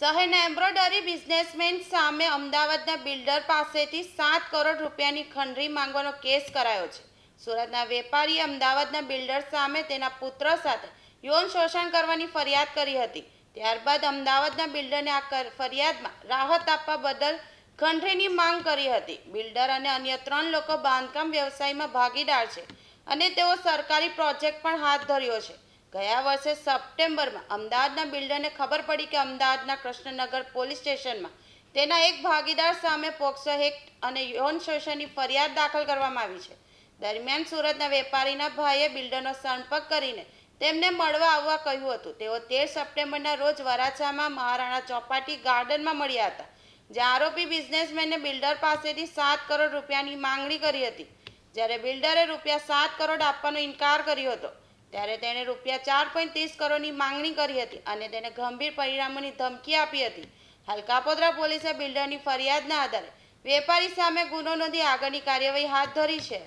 શહેરના embroidery businessman સામે અમદાવાદના બિલ્ડર પાસેથી સાત કરોડ રૂપિયાની ખંડરી માંગવાનો કેસ કરાયો છે. સુરતના વેપારીએ અમદાવાદના બિલ્ડર સામે તેના પુત્ર સાથે યૌન શોષણ કરવાની ફરિયાદ કરી હતી. ત્યારબાદ અમદાવાદના બિલ્ડરને આ ફરિયાદમાં રાહત આપવા બદલ ખંડરીની માંગ કરી હતી. બિલ્ડર અને અન્ય ત્રણ લોકો બાંધકામ વ્યવસાયમાં ભાગીદાર છે અને તેઓ સરકારી પ્રોજેક્ટ પણ હાથ ધર્યો છે. ગયા વર્ષે સપ્ટેમ્બરમાં અમદાવાદના બિલ્ડરને ખબર પડી કે અમદાવાદના કૃષ્ણનગર પોલીસ સ્ટેશનમાં તેના એક ભાગીદાર સામે પોક્સો એક્ટ અને યૌન શોષણની ફરિયાદ દાખલ કરવામાં આવી છે. દરમિયાન સુરતના વેપારીના ભાઈએ બિલ્ડરનો સંપર્ક કરીને તેમને મળવા આવવા કહ્યું હતું. તેઓ તેર સપ્ટેમ્બરના રોજ વરાછામાં મહારાણા ચોપાટી ગાર્ડનમાં મળ્યા હતા, જ્યાં આરોપી બિઝનેસમેને બિલ્ડર પાસેથી સાત કરોડ રૂપિયાની માંગણી કરી હતી. જ્યારે બિલ્ડરે રૂપિયા સાત કરોડ આપવાનો ઇનકાર કર્યો હતો ત્યારે તેણે રૂપિયા ચાર પોઈન્ટ ત્રીસ કરોડની માંગણી કરી હતી અને તેને ગંભીર પરિણામોની ધમકી આપી હતી. હાલ કાપોદ્રા પોલીસે બિલ્ડરની ફરિયાદના આધારે વેપારી સામે ગુનો નોંધી આગળની કાર્યવાહી હાથ ધરી છે.